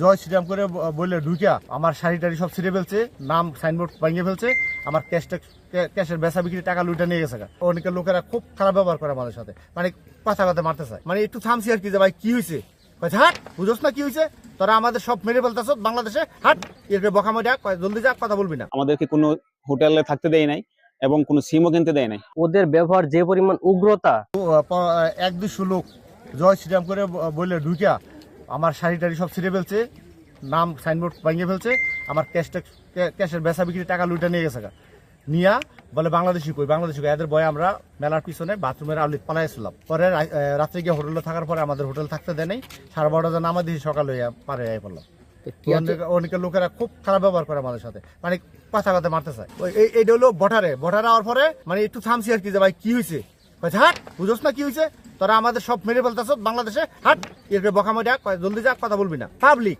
জয় শ্রীরাম করে বললে ঢুকিয়া আমার শাড়ি টাড়ি সব ছিঁড়ে ফেলছে নাম সাইনবোর্ড ভাঙিয়ে ফেলছে আমার ক্যাশ ক্যাশের বেচা বিক্রি টাকা লুটে নিয়ে গেছে গা। অনেকের লোকেরা খুব খারাপ ব্যবহার করে আমাদের সাথে মানে কথা কথা মারতে চায়। মানে একটু থামছি আর কি যে ভাই কি হয়েছে হাট বুঝোস না কি হয়েছে তোরা আমাদের সব মেরে ফেলতেছ বাংলাদেশে হাট এর বকামে ডাক জলদি যাক কথা বলবি না। আমাদেরকে কোনো হোটেলে থাকতে দেয় নাই এবং কোনো সিমও কিনতে দেয় নাই। ওদের ব্যবহার যে পরিমাণ উগ্রতা। এক দুশো লোক জয় শ্রীরাম করে বললে ঢুকিয়া আমার শাড়ি টাড়ি সব ছিঁড়ে ফেলছে নাম সাইনবোর্ড ভাঙিয়ে ফেলছে আমার ক্যাশ ক্যাশের বেচা বিক্রি টাকা লুটে নিয়ে গেছে নিয়া বলে বাংলাদেশি কই বাংলাদেশি কই এদের বয়ে আমরা মেলার পিছনে বাথরুমের আউলিত পালাইছিলাম পরে রাত্রে গিয়ে হোটেলে থাকার পরে আমাদের হোটেল থাকতে দেয় নাই সাড়ে বারোটা যেন আমাদের সকালে হইয়া পারে আই পড়লাম। অনেক- অনেকের লোকেরা খুব খারাপ ব্যবহার করে আমাদের সাথে মানে কথা কথা মারতে চায় এই- এইটা হলো বটারে বটারে হওয়ার পরে মানে একটু থামছি আর কি যে ভাই কি হয়েছে হাট, বুঝোস না কি হয়েছে তোরা আমাদের সব মেরে ফেলতেছ বাংলাদেশে। হাট, এরপরে বকামে কয়, জলদি যাক কথা বলবি না। পাবলিক।